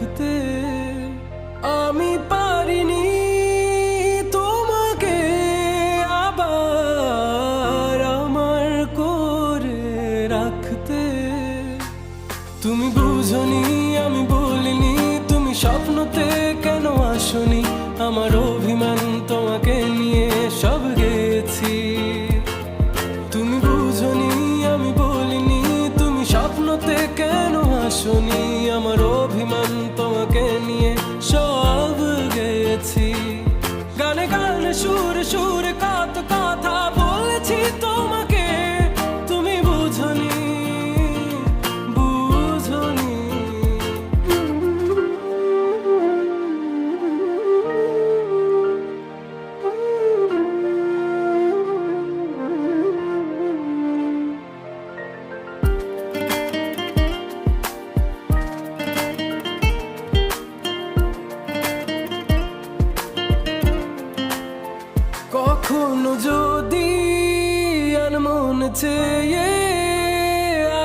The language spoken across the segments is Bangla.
রাখতে আমি পারিনি তোমাকে আবার আমার করে রাখতে। তুমি বুঝনি, আমি বলিনি, তুমি স্বপ্নতে কেন আসনি? আমার অভিমান তোমাকে নিয়ে সব গেছি। তুমি বুঝনি, আমি বলিনি, তুমি স্বপ্নতে কেন শুনি আমার অভিমান তোমাকে নিয়ে। সব গেছি গানে গানে সুর যদি আনমন চেয়ে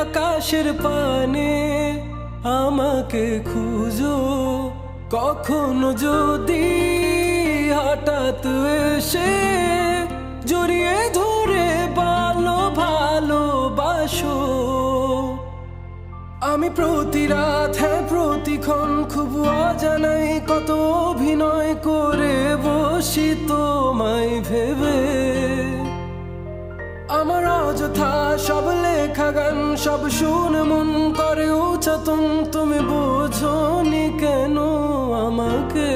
আকাশের পানে আমাকে খুঁজো, কখনো যদি হঠাৎ এসে জড়িয়ে ধরে ভালো ভালোবাসো আমি প্রতি রাত হ্যাঁ প্রতিক্ষণ খুব অজানাই কত অভিনয় করে বসি তোমায় ভেবে। আমার অযথা সব লেখা গান, সব শুনে মন করে উচাতন। তুমি বোঝনি কেন আমাকে?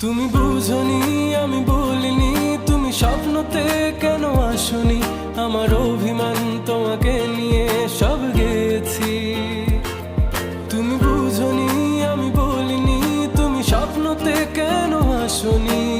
তুমি বুঝনি, আমি বলিনি। তুমি স্বপ্নতে কেন আসনি? আমার অভিমান তোমাকে নিয়ে সব গেছি তুমি বুঝনি, আমি বলিনি। তুমি স্বপ্নতে কেন আসনি?